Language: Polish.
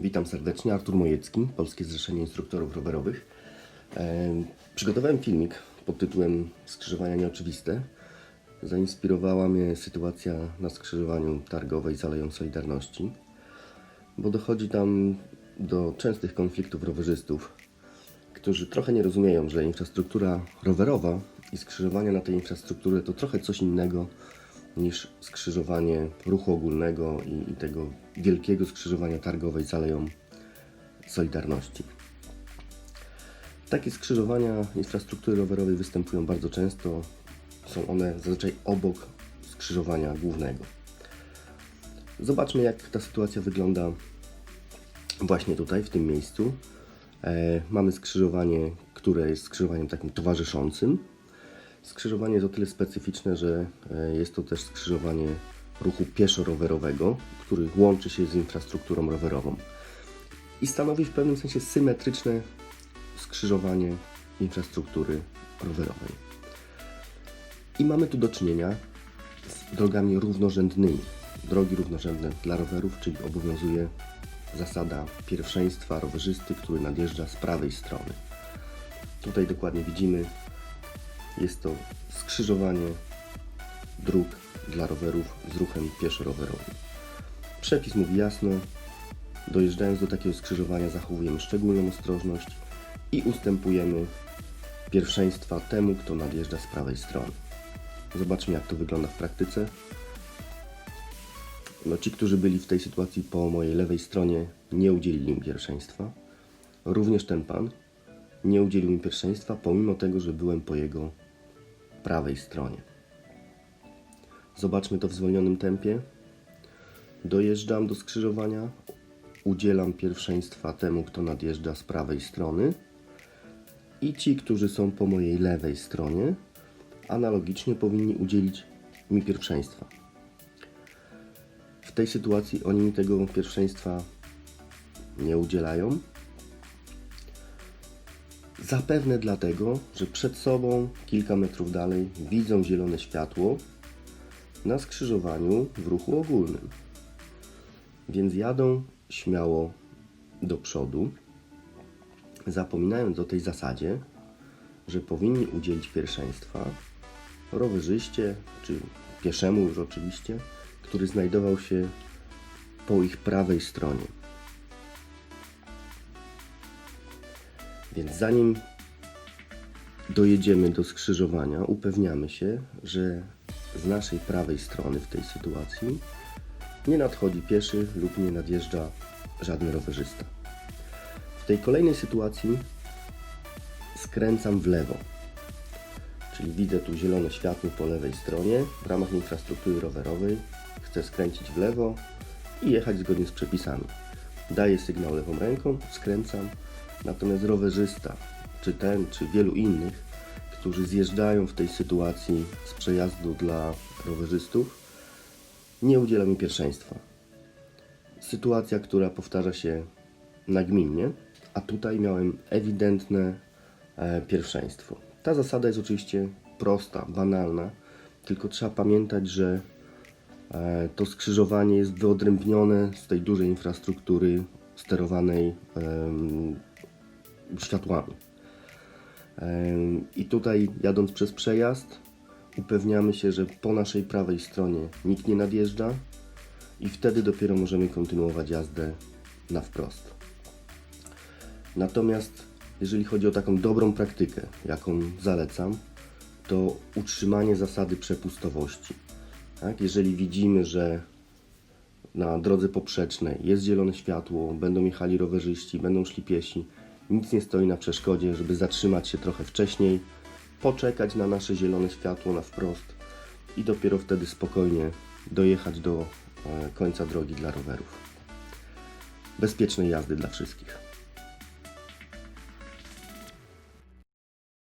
Witam serdecznie, Artur Mojecki, Polskie Zrzeszenie Instruktorów Rowerowych. E, przygotowałem filmik pod tytułem Skrzyżowania nieoczywiste. Zainspirowała mnie sytuacja na skrzyżowaniu targowej z Aleją Solidarności, bo dochodzi tam do częstych konfliktów rowerzystów, którzy trochę nie rozumieją, że infrastruktura rowerowa i skrzyżowanie na tej infrastrukturze to trochę coś innego niż skrzyżowanie ruchu ogólnego i, i tego wielkiego skrzyżowania targowej z Aleją Solidarności. Takie skrzyżowania infrastruktury rowerowej występują bardzo często. Są one zazwyczaj obok skrzyżowania głównego. Zobaczmy, jak ta sytuacja wygląda właśnie tutaj, w tym miejscu. E, mamy skrzyżowanie, które jest skrzyżowaniem takim towarzyszącym. Skrzyżowanie jest o tyle specyficzne, że e, jest to też skrzyżowanie ruchu pieszo-rowerowego, który łączy się z infrastrukturą rowerową i stanowi w pewnym sensie symetryczne skrzyżowanie infrastruktury rowerowej. I mamy tu do czynienia z drogami równorzędnymi. Drogi równorzędne dla rowerów, czyli obowiązuje zasada pierwszeństwa rowerzysty, który nadjeżdża z prawej strony. Tutaj dokładnie widzimy, jest to skrzyżowanie dróg dla rowerów z ruchem pieszo-rowerowym. Przepis mówi jasno, dojeżdżając do takiego skrzyżowania zachowujemy szczególną ostrożność i ustępujemy pierwszeństwa temu, kto nadjeżdża z prawej strony. Zobaczmy, jak to wygląda w praktyce. No, ci, którzy byli w tej sytuacji po mojej lewej stronie, nie udzielili mi pierwszeństwa. Również ten pan nie udzielił mi pierwszeństwa, pomimo tego, że byłem po jego prawej stronie. Zobaczmy to w zwolnionym tempie. Dojeżdżam do skrzyżowania, udzielam pierwszeństwa temu, kto nadjeżdża z prawej strony. I ci, którzy są po mojej lewej stronie, analogicznie powinni udzielić mi pierwszeństwa. W tej sytuacji oni mi tego pierwszeństwa nie udzielają. Zapewne dlatego, że przed sobą, kilka metrów dalej, widzą zielone światło na skrzyżowaniu w ruchu ogólnym. Więc jadą śmiało do przodu, zapominając o tej zasadzie, że powinni udzielić pierwszeństwa rowerzyście, czy pieszemu już oczywiście, który znajdował się po ich prawej stronie. Więc zanim dojedziemy do skrzyżowania, upewniamy się, że z naszej prawej strony w tej sytuacji nie nadchodzi pieszy lub nie nadjeżdża żaden rowerzysta. W tej kolejnej sytuacji skręcam w lewo, czyli widzę tu zielone światło po lewej stronie w ramach infrastruktury rowerowej. Chcę skręcić w lewo i jechać zgodnie z przepisami. Daję sygnał lewą ręką, skręcam, natomiast rowerzysta, czy ten, czy wielu innych, którzy zjeżdżają w tej sytuacji z przejazdu dla rowerzystów, nie udziela mi pierwszeństwa. Sytuacja, która powtarza się nagminnie, a tutaj miałem ewidentne e, pierwszeństwo. Ta zasada jest oczywiście prosta, banalna, tylko trzeba pamiętać, że e, to skrzyżowanie jest wyodrębnione z tej dużej infrastruktury sterowanej em, światłami. I tutaj jadąc przez przejazd upewniamy się, że po naszej prawej stronie nikt nie nadjeżdża i wtedy dopiero możemy kontynuować jazdę na wprost. Natomiast jeżeli chodzi o taką dobrą praktykę, jaką zalecam, to utrzymanie zasady przepustowości. Tak? Jeżeli widzimy, że na drodze poprzecznej jest zielone światło, będą jechali rowerzyści, będą szli piesi, nic nie stoi na przeszkodzie, żeby zatrzymać się trochę wcześniej, poczekać na nasze zielone światło na wprost i dopiero wtedy spokojnie dojechać do e, końca drogi dla rowerów. Bezpiecznej jazdy dla wszystkich.